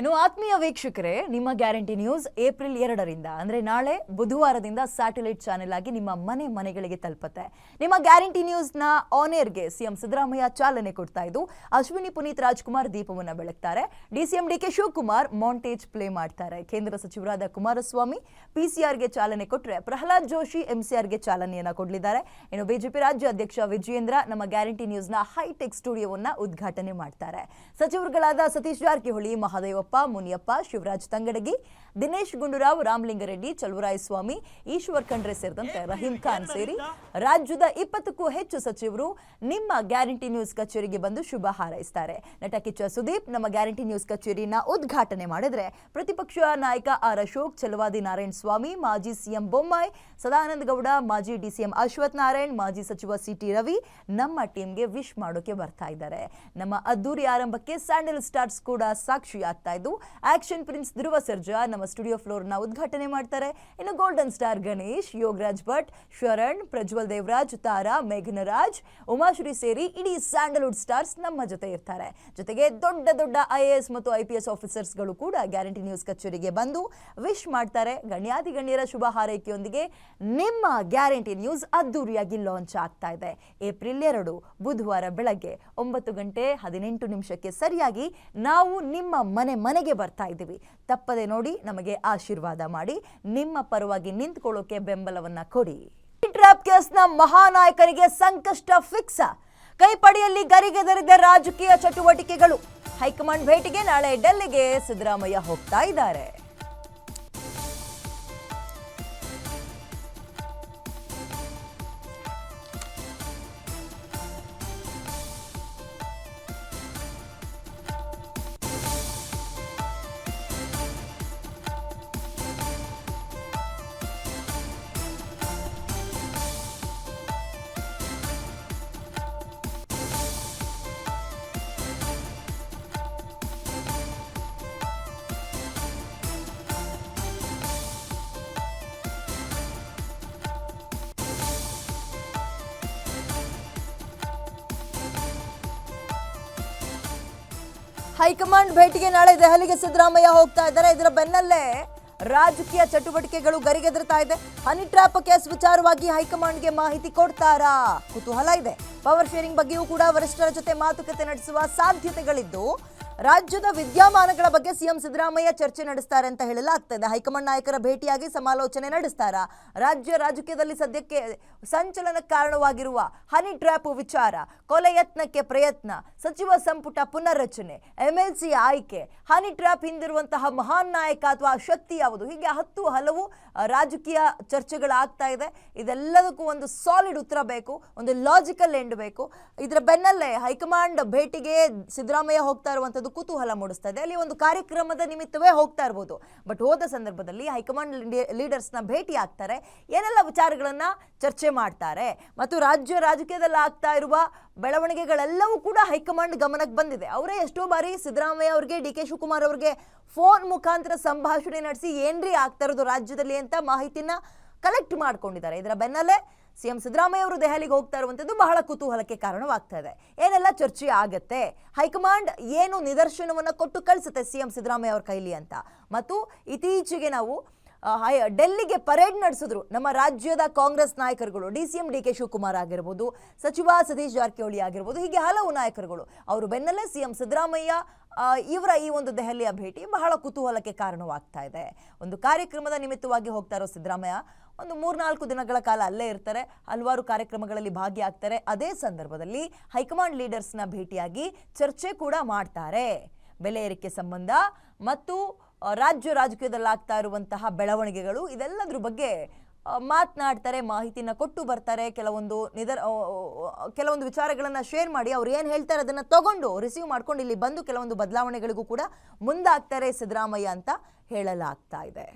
ಇನ್ನು ಆತ್ಮೀಯ ವೀಕ್ಷಕರೇ, ನಿಮ್ಮ ಗ್ಯಾರಂಟಿ ನ್ಯೂಸ್ ಏಪ್ರಿಲ್ ಎರಡರಿಂದ, ಅಂದ್ರೆ ನಾಳೆ ಬುಧವಾರದಿಂದ ಸ್ಯಾಟಲೈಟ್ ಚಾನೆಲ್ ಆಗಿ ನಿಮ್ಮ ಮನೆ ಮನೆಗಳಿಗೆ ತಲುಪುತ್ತೆ. ನಿಮ್ಮ ಗ್ಯಾರಂಟಿ ನ್ಯೂಸ್ನ ಆನ್ ಏರ್ಗೆ ಸಿಎಂ ಸಿದ್ದರಾಮಯ್ಯ ಚಾಲನೆ ಕೊಡ್ತಾ ಇದ್ದು, ಅಶ್ವಿನಿ ಪುನೀತ್ ರಾಜ್ಕುಮಾರ್ ದೀಪವನ್ನು ಬೆಳಗ್ತಾರೆ. DCM DK Shivakumar montage play ಮಾಡ್ತಾರೆ. ಕೇಂದ್ರ ಸಚಿವರಾದ ಕುಮಾರಸ್ವಾಮಿ ಪಿಸಿಆರ್ಗೆ ಚಾಲನೆ ಕೊಟ್ಟರೆ ಪ್ರಹ್ಲಾದ್ ಜೋಶಿ ಎಂಸಿಆರ್ಗೆ ಚಾಲನೆಯನ್ನು ಕೊಡಲಿದ್ದಾರೆ. ಇನ್ನು ಬಿಜೆಪಿ ರಾಜ್ಯ ಅಧ್ಯಕ್ಷ ವಿಜಯೇಂದ್ರ ನಮ್ಮ ಗ್ಯಾರಂಟಿ ನ್ಯೂಸ್ನ ಹೈಟೆಕ್ ಸ್ಟುಡಿಯೋವನ್ನ ಉದ್ಘಾಟನೆ ಮಾಡ್ತಾರೆ. ಸಚಿವರುಗಳಾದ ಸತೀಶ್ ಜಾರಕಿಹೊಳಿ ಮಹದೇವಪ್ಪ ಮುನಿಯಪ್ಪ ಶಿವರಾಜ್ ತಂಗಡಗಿ ದಿನೇಶ್ ಗುಂಡೂರಾವ್ ರಾಮಲಿಂಗರೆಡ್ಡಿ ಚಲುವರಾಯಸ್ವಾಮಿ ಈಶ್ವರ್ ಖಂಡ್ರೆ ಸೇರಿದಂತೆ ರಹೀಂ ಖಾನ್ ಸೇರಿ ರಾಜ್ಯದ ಇಪ್ಪತ್ತಕ್ಕೂ ಹೆಚ್ಚು ಸಚಿವರು ನಿಮ್ಮ ಗ್ಯಾರಂಟಿ ನ್ಯೂಸ್ ಕಚೇರಿಗೆ ಬಂದು ಶುಭ ಹಾರೈಸ್ತಾರೆ. ನಟ ಕಿಚ್ಚ ಸುದೀಪ್ ನಮ್ಮ ಗ್ಯಾರಂಟಿ ನ್ಯೂಸ್ ಕಚೇರಿನ ಉದ್ಘಾಟನೆ ಮಾಡಿದ್ರೆ ಪ್ರತಿಪಕ್ಷ ನಾಯಕ ಆರ್ ಅಶೋಕ್ ಚಲವಾದಿ ನಾರಾಯಣ ಸ್ವಾಮಿ ಮಾಜಿ ಸಿಎಂ ಬೊಮ್ಮಾಯಿ ಸದಾನಂದ ಗೌಡ ಮಾಜಿ ಡಿಸಿಎಂ ಅಶ್ವಥ್ ನಾರಾಯಣ್ ಮಾಜಿ ಸಚಿವ ಸಿಟಿ ರವಿ ನಮ್ಮ ಟೀಮ್ಗೆ ವಿಶ್ ಮಾಡೋಕೆ ಬರ್ತಾ ಇದ್ದಾರೆ. ನಮ್ಮ ಅದ್ದೂರಿ ಆರಂಭಕ್ಕೆ ಸ್ಯಾಂಡಲ್ ಸ್ಟಾರ್ಸ್ ಕೂಡ ಸಾಕ್ಷಿಯಾಗ್ತಾ ಇದ್ದು ಆಕ್ಷನ್ ಪ್ರಿನ್ಸ್ ಧ್ರುವ ಸರ್ಜಾ ನಮ್ಮ ಸ್ಟುಡಿಯೋ ಫ್ಲೋರ್ನ ಉದ್ಘಾಟನೆ ಮಾಡ್ತಾರೆ. ಇನ್ನು ಗೋಲ್ಡನ್ ಸ್ಟಾರ್ ಗಣೇಶ್, ಯೋಗರಾಜ್ ಭಟ್, ಶರಣ್, ಪ್ರಜ್ವಲ್ ದೇವರಾಜ್, ತಾರಾ, ಮೇಘನರಾಜ್, ಉಮಾಶ್ರೀ ಸೇರಿ ಇಡೀ ಸ್ಯಾಂಡಲ್ವುಡ್ ಸ್ಟಾರ್ಸ್ ನಮ್ಮ ಜೊತೆ ಇರ್ತಾರೆ. ಜೊತೆಗೆ ದೊಡ್ಡ ದೊಡ್ಡ ಐ ಎ ಎಸ್ ಮತ್ತು ಐ ಪಿ ಎಸ್ ಆಫೀಸರ್ಸ್ಗಳು ಕೂಡ ಗ್ಯಾರಂಟಿ ನ್ಯೂಸ್ ಕಚೇರಿಗೆ ಬಂದು ವಿಶ್ ಮಾಡ್ತಾರೆ. ಗಣ್ಯಾತಿ ಗಣ್ಯರ ಶುಭ ಹಾರೈಕೆಯೊಂದಿಗೆ ನಿಮ್ಮ ಗ್ಯಾರಂಟಿ ನ್ಯೂಸ್ ಅದ್ದೂರಿಯಾಗಿ ಲಾಂಚ್ ಆಗ್ತಾ ಇದೆ. ಏಪ್ರಿಲ್ ಎರಡು, ಬುಧವಾರ ಬೆಳಗ್ಗೆ ಒಂಬತ್ತು ಗಂಟೆ ಹದಿನೆಂಟು ನಿಮಿಷಕ್ಕೆ ಸರಿಯಾಗಿ ನಾವು ನಿಮ್ಮ ಮನೆ ಮನೆಗೆ ಬರ್ತಾ ಇದ್ದೀವಿ. ತಪ್ಪದೆ ನೋಡಿ ನಮಗೆ ಆಶೀರ್ವಾದ ಮಾಡಿ ನಿಮ್ಮ ಪರವಾಗಿ ನಿಂತ್ಕೊಳ್ಳೋಕೆ ಬೆಂಬಲವನ್ನ ಕೊಡಿ. ಟ್ರಾಪ್ ಕೇಸ್ನ ಮಹಾನಾಯಕನಿಗೆ ಸಂಕಷ್ಟ ಫಿಕ್ಸ್ ಕೈಪಡಿಯಲ್ಲಿ ಗರಿಗೆದರಿದ ರಾಜಕೀಯ ಚಟುವಟಿಕೆಗಳು. ಹೈಕಮಾಂಡ್ ಭೇಟಿಗೆ ನಾಳೆ ಡೆಲ್ಲಿಗೆ ಸಿದ್ದರಾಮಯ್ಯ ಹೋಗ್ತಾ ಇದ್ದಾರೆ. ಹೈಕಮಾಂಡ್ ಭೇಟಿಗೆ ನಾಳೆ ದೆಹಲಿಗೆ ಸಿದ್ದರಾಮಯ್ಯ ಹೋಗ್ತಾ ಇದ್ದಾರೆ. ಇದರ ಬೆನ್ನಲ್ಲೇ ರಾಜಕೀಯ ಚಟುವಟಿಕೆಗಳು ಗರಿಗೆದರ್ತಾ ಇದೆ. ಹನಿ ಟ್ರಾಪ್ ಕೇಸ್ ವಿಚಾರವಾಗಿ ಹೈಕಮಾಂಡ್ಗೆ ಮಾಹಿತಿ ಕೊಡ್ತಾರಾ? ಕುತೂಹಲ ಇದೆ. ಪವರ್ ಶೇರಿಂಗ್ ಬಗ್ಗೆಯೂ ಕೂಡ ವರಿಷ್ಠರ ಜೊತೆ ಮಾತುಕತೆ ನಡೆಸುವ ಸಾಧ್ಯತೆಗಳಿದ್ದು ರಾಜ್ಯದ ವಿದ್ಯಮಾನಗಳ ಬಗ್ಗೆ ಸಿಎಂ ಸಿದ್ದರಾಮಯ್ಯ ಚರ್ಚೆ ನಡೆಸ್ತಾರೆ ಅಂತ ಹೇಳಲಾಗ್ತದೆ. ಹೈಕಮಾಂಡ್ ನಾಯಕರ ಭೇಟಿಯಾಗಿ ಸಮಾಲೋಚನೆ ನಡೆಸ್ತಾರ. ರಾಜ್ಯ ರಾಜಕೀಯದಲ್ಲಿ ಸದ್ಯಕ್ಕೆ ಸಂಚಲನಕ್ಕೆ ಕಾರಣವಾಗಿರುವ ಹನಿ ಟ್ರ್ಯಾಪ್ ವಿಚಾರ, ಕೊಲೆ ಯತ್ನಕ್ಕೆ ಪ್ರಯತ್ನ, ಸಚಿವ ಸಂಪುಟ ಪುನರ್ರಚನೆ, ಎಂಎಲ್ಸಿ ಆಯ್ಕೆ, ಹನಿ ಟ್ರ್ಯಾಪ್ ಹಿಂದಿರುವಂತಹ ಮಹಾನ್ ನಾಯಕ ಅಥವಾ ಶಕ್ತಿ ಯಾವುದು? ಹೀಗೆ ಹತ್ತು ಹಲವು ರಾಜಕೀಯ ಚರ್ಚೆಗಳಾಗ್ತಾ ಇದೆ. ಇದೆಲ್ಲದಕ್ಕೂ ಒಂದು ಸಾಲಿಡ್ ಉತ್ತರ ಬೇಕು, ಒಂದು ಲಾಜಿಕಲ್ ಎಂಡ್ ಬೇಕು. ಇದರ ಬೆನ್ನಲ್ಲೇ ಹೈಕಮಾಂಡ್ ಭೇಟಿಗೆ ಸಿದ್ದರಾಮಯ್ಯ ಹೋಗ್ತಾ ಇರುವಂಥದ್ದು ಕುತೂಹಲ ಮೂಡಿಸ್ತದೆ ಅಲ್ಲಿ ಒಂದು ಕಾರ್ಯಕ್ರಮದ ನಿಮಿತ್ತವೇ ಹೋಗ್ತಾ ಇರ್ಬೋದು. ಬಟ್ ಹೋದ ಸಂದರ್ಭದಲ್ಲಿ ಹೈಕಮಾಂಡ್ ಲೀಡರ್ಸ್ನ ಭೇಟಿ ಆಗ್ತಾರೆ. ಏನೆಲ್ಲ ವಿಚಾರಗಳನ್ನು ಚರ್ಚೆ ಮಾಡ್ತಾರೆ? ಮತ್ತು ರಾಜ್ಯ ರಾಜಕೀಯದಲ್ಲಿ ಆಗ್ತಾ ಇರುವ ಬೆಳವಣಿಗೆಗಳೆಲ್ಲವೂ ಕೂಡ ಹೈಕಮಾಂಡ್ ಗಮನಕ್ಕೆ ಬಂದಿದೆ. ಅವರೇ ಎಷ್ಟೋ ಬಾರಿ ಸಿದ್ದರಾಮಯ್ಯ ಅವರಿಗೆ, ಡಿ ಕೆ ಶಿವಕುಮಾರ್ ಅವರಿಗೆ ಫೋನ್ ಮುಖಾಂತರ ಸಂಭಾಷಣೆ ನಡೆಸಿ ಏನ್ರಿ ಆಗ್ತಾ ಇರೋದು ರಾಜ್ಯದಲ್ಲಿ ಅಂತ ಮಾಹಿತಿನ ಕಲೆಕ್ಟ್ ಮಾಡ್ಕೊಂಡಿದ್ದಾರೆ. ಇದರ ಬೆನ್ನಲ್ಲೇ ಸಿಎಂ ಸಿದ್ದರಾಮಯ್ಯ ಅವರು ದೆಹಲಿಗೆ ಹೋಗ್ತಾ ಇರುವಂಥದ್ದು ಬಹಳ ಕುತೂಹಲಕ್ಕೆ ಕಾರಣವಾಗ್ತಾ ಇದೆ. ಏನೆಲ್ಲ ಚರ್ಚೆ ಆಗತ್ತೆ? ಹೈಕಮಾಂಡ್ ಏನು ನಿದರ್ಶನವನ್ನು ಕೊಟ್ಟು ಕಳಿಸುತ್ತೆ ಸಿಎಂ ಸಿದ್ದರಾಮಯ್ಯ ಅವ್ರ ಕೈಲಿ ಅಂತ. ಮತ್ತು ಇತ್ತೀಚೆಗೆ ನಾವು ಡೆಲ್ಲಿಗೆ ಪರೇಡ್ ನಡೆಸಿದ್ರು ನಮ್ಮ ರಾಜ್ಯದ ಕಾಂಗ್ರೆಸ್ ನಾಯಕರುಗಳು. D C M D K Shivakumar ಆಗಿರ್ಬೋದು, ಸಚಿವ ಸತೀಶ್ ಜಾರಕಿಹೊಳಿ ಆಗಿರ್ಬೋದು, ಹೀಗೆ ಹಲವು ನಾಯಕರುಗಳು. ಅವರು ಬೆನ್ನಲ್ಲೇ ಸಿ ಎಂ ಸಿದ್ದರಾಮಯ್ಯ ಇವರ ಈ ಒಂದು ದೆಹಲಿಯ ಭೇಟಿ ಬಹಳ ಕುತೂಹಲಕ್ಕೆ ಕಾರಣವಾಗ್ತಾ ಇದೆ. ಒಂದು ಕಾರ್ಯಕ್ರಮದ ನಿಮಿತ್ತವಾಗಿ ಹೋಗ್ತಾ ಇರೋ ಸಿದ್ದರಾಮಯ್ಯ ಒಂದು ಮೂರ್ನಾಲ್ಕು ದಿನಗಳ ಕಾಲ ಅಲ್ಲೇ ಇರ್ತಾರೆ, ಹಲವಾರು ಕಾರ್ಯಕ್ರಮಗಳಲ್ಲಿ ಭಾಗಿಯಾಗ್ತಾರೆ. ಅದೇ ಸಂದರ್ಭದಲ್ಲಿ ಹೈಕಮಾಂಡ್ ಲೀಡರ್ಸ್ನ ಭೇಟಿಯಾಗಿ ಚರ್ಚೆ ಕೂಡ ಮಾಡ್ತಾರೆ. ಬೆಲೆ ಏರಿಕೆ ಸಂಬಂಧ ಮತ್ತು ರಾಜ್ಯ ರಾಜಕೀಯದಲ್ಲಾಗ್ತಾ ಇರುವಂತಹ ಬೆಳವಣಿಗೆಗಳು ಇದೆಲ್ಲದ್ರ ಬಗ್ಗೆ ಮಾತನಾಡ್ತಾರೆ ಮಾಹಿತಿನ ಕೊಟ್ಟು ಬರ್ತಾರೆ ಕೆಲವೊಂದು ಆ, ಕೆಲವೊಂದು ವಿಚಾರಗಳನ್ನು ಶೇರ್ ಮಾಡಿ ಅವ್ರು ಏನು ಹೇಳ್ತಾರೆ ಅದನ್ನು ತಗೊಂಡು ರಿಸೀವ್ ಮಾಡ್ಕೊಂಡು ಇಲ್ಲಿ ಬಂದು ಕೆಲವೊಂದು ಬದಲಾವಣೆಗಳಿಗೂ ಕೂಡ ಮುಂದಾಗ್ತಾರೆ ಸಿದ್ದರಾಮಯ್ಯ ಅಂತ ಹೇಳಲಾಗ್ತಾ ಇದೆ.